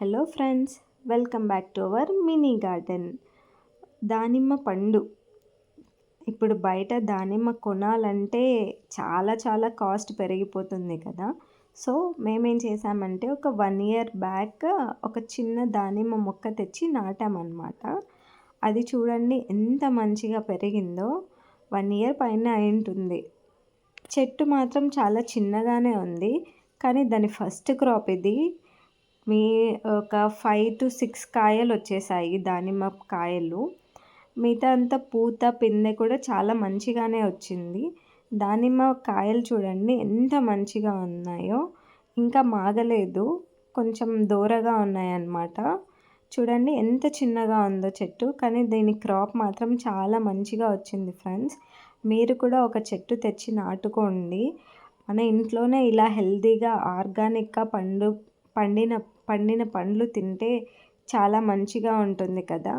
Hello friends welcome back to our mini garden. దానిమ్మ పండు. ఇప్పుడు బయట దానిమ్మ కొనాలంటే చాలా చాలా కాస్ట్ పెరిగిపోతుంది కదా. సో మేమేం చేసామంటే ఒక వన్ ఇయర్ బ్యాక్ ఒక చిన్న దానిమ్మ మొక్క తెచ్చి నాటామన్నమాట. అది చూడండి ఎంత మంచిగా పెరిగిందో. వన్ ఇయర్ పైన అయింటుంది. చెట్టు మాత్రం చాలా చిన్నగానే ఉంది. కానీ దాని ఫస్ట్ క్రాప్ ఇది. మీ ఒక ఫైవ్ టు సిక్స్ కాయలు వచ్చేసాయి దానిమ్మ కాయలు. మిగతా అంతా పూత పిందె కూడా చాలా మంచిగానే వచ్చింది. దానిమ్మ కాయలు చూడండి ఎంత మంచిగా ఉన్నాయో. ఇంకా మాగలేదు. కొంచెం దూరగా ఉన్నాయన్నమాట. చూడండి ఎంత చిన్నగా ఉందో చెట్టు. కానీ దీని క్రాప్ మాత్రం చాలా మంచిగా వచ్చింది ఫ్రెండ్స్ మీరు కూడా ఒక చెట్టు తెచ్చి నాటుకోండి. మన ఇంట్లోనే ఇలా హెల్తీగా ఆర్గానిక్గా పండు పండిన పండిన పండ్లు తింటే చాలా మంచిగా ఉంటుంది కదా?